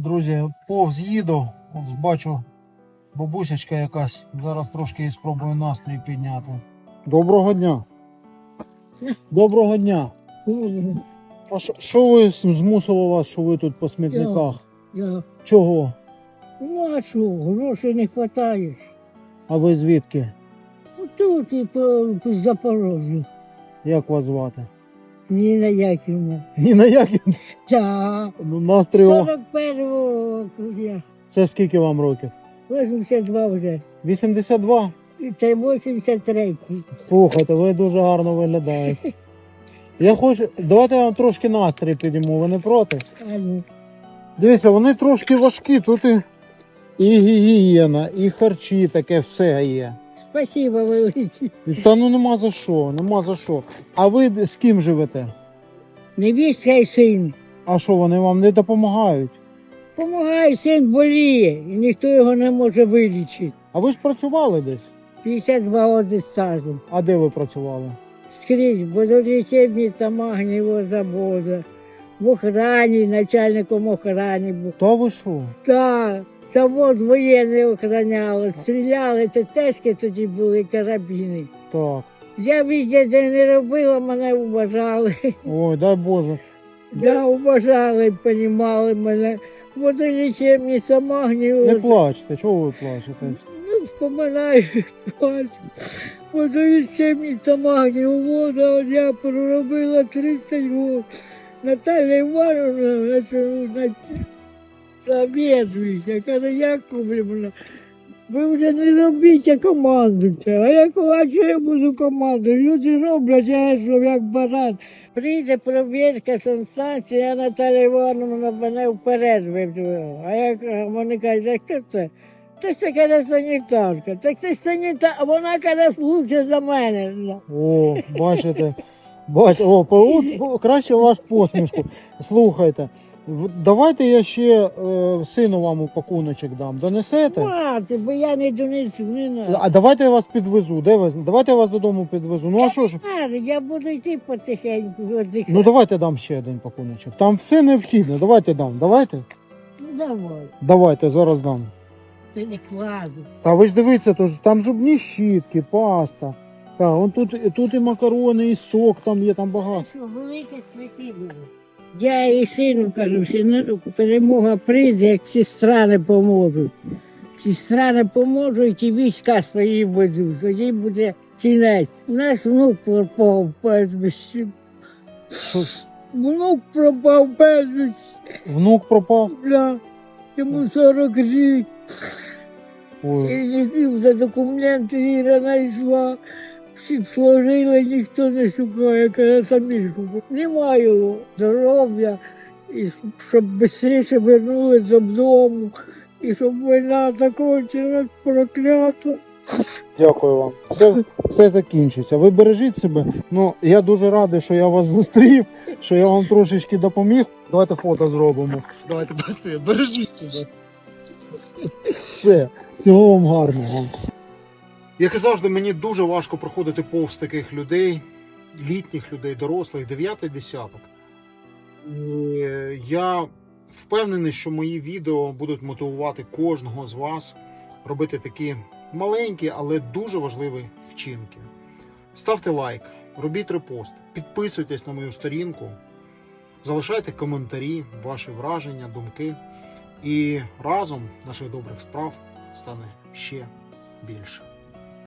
Друзі, повз їду, Ось бачу бабусечка якась. Зараз трошки спробую настрій підняти. Доброго дня. Доброго дня. А що- що ви змусило вас, що ви тут по смітниках? Я Чого? ну а що, грошей не вистачає. А ви звідки? Тут і по, по Запорожжю. Як вас звати? Ніна Яківна. Ні на які. Так. Ну, настрій. о- 41-го я. Це скільки вам років? 82 вже. 82? І це 83. Слухайте, ви дуже гарно виглядаєте. Я хочу. Давайте я вам трошки настрій підійму, ви не проти? А ну. Дивіться, вони трошки важкі, тут і, і гігієна, і харчі, таке все є. Спасибо велике. Та ну нема за що, нема за що. А ви з ким живете? Невістка і син. А що, вони вам не допомагають? Помагай, син боліє, і ніхто його не може вилічити. А ви ж працювали десь? 52 роки стажу. А де ви працювали? скрізь, бо до лічебниця магнієвого заводу, в охрані, начальником охрані був. Та ви що? Так, завод воєнний охраняли, стріляли, тетешки тоді були, карабіни. Так. Я везде, де не робила, мене вважали. Ой, дай Боже. Да, вважали, понімали мене. Водолічебниця Не магнієвого. плачте, чого ви плачете? Ну, вспоминаю, плачу. Водолічебниця магнієвого, от я проробила 30 років. Наталя Івановна, на цьому, на ці- завідуюча, каже, Яковлівна, ви вже не робіть, а командуйте. А я а що я буду командувати? Люди роблять, я йшов як баран. Прийде провірка санстанції, а Наталя Івановна мене вперед вибила. А я вони кажуть, хто це? Це каже санітарка. Так це санітарка, вона каже, лучше за мене. О, бачите. Бач, о, по- краще ваш посмішку. Слухайте, давайте я ще е, сину вам упакуночок дам. Донесете? Мати, бо я не донесу, не надо. А давайте я вас підвезу. Де ви? Давайте я вас додому підвезу. Ну а що ж? Надо, я буду йти потихеньку віддихати. Ну давайте дам ще один пакуночок. Там все необхідне. Давайте дам. Давайте. Ну, давай, Давайте, зараз дам. ти не кладу. А ви ж дивіться, то ж там зубні щітки, паста. Так, он тут, тут і макарони, і сок там є, там багато. Що, велике святі. Я і сину кажу, синочку, перемога прийде, як всі страни поможуть. Всі страни поможуть і війська свої ведуть. Тоді буде кінець. У нас внук пропав безвісті. Що, Внук пропав безвісті. внук пропав? Бля. Йому 40 рік. Ой. І ні- за документи Іра знайшла. Всі сложили, ніхто не шукає, каже, самі шукають. Немає його здоров'я, і щоб швидше вернулись додому, і щоб війна закінчилась проклята. Дякую вам. Все, все закінчиться. Ви бережіть себе. Ну, я дуже радий, що я вас зустрів, що я вам трошечки допоміг. Давайте фото зробимо. Давайте бачите, бережіть себе. Все, всього вам гарного. Як і завжди, мені дуже важко проходити повз таких людей, літніх людей, дорослих, дев'ятий десяток. Я впевнений, що мої відео будуть мотивувати кожного з вас робити такі маленькі, але дуже важливі вчинки. Ставте лайк, робіть репост, підписуйтесь на мою сторінку, залишайте коментарі, ваші враження, думки. І разом наших добрих справ стане ще більше.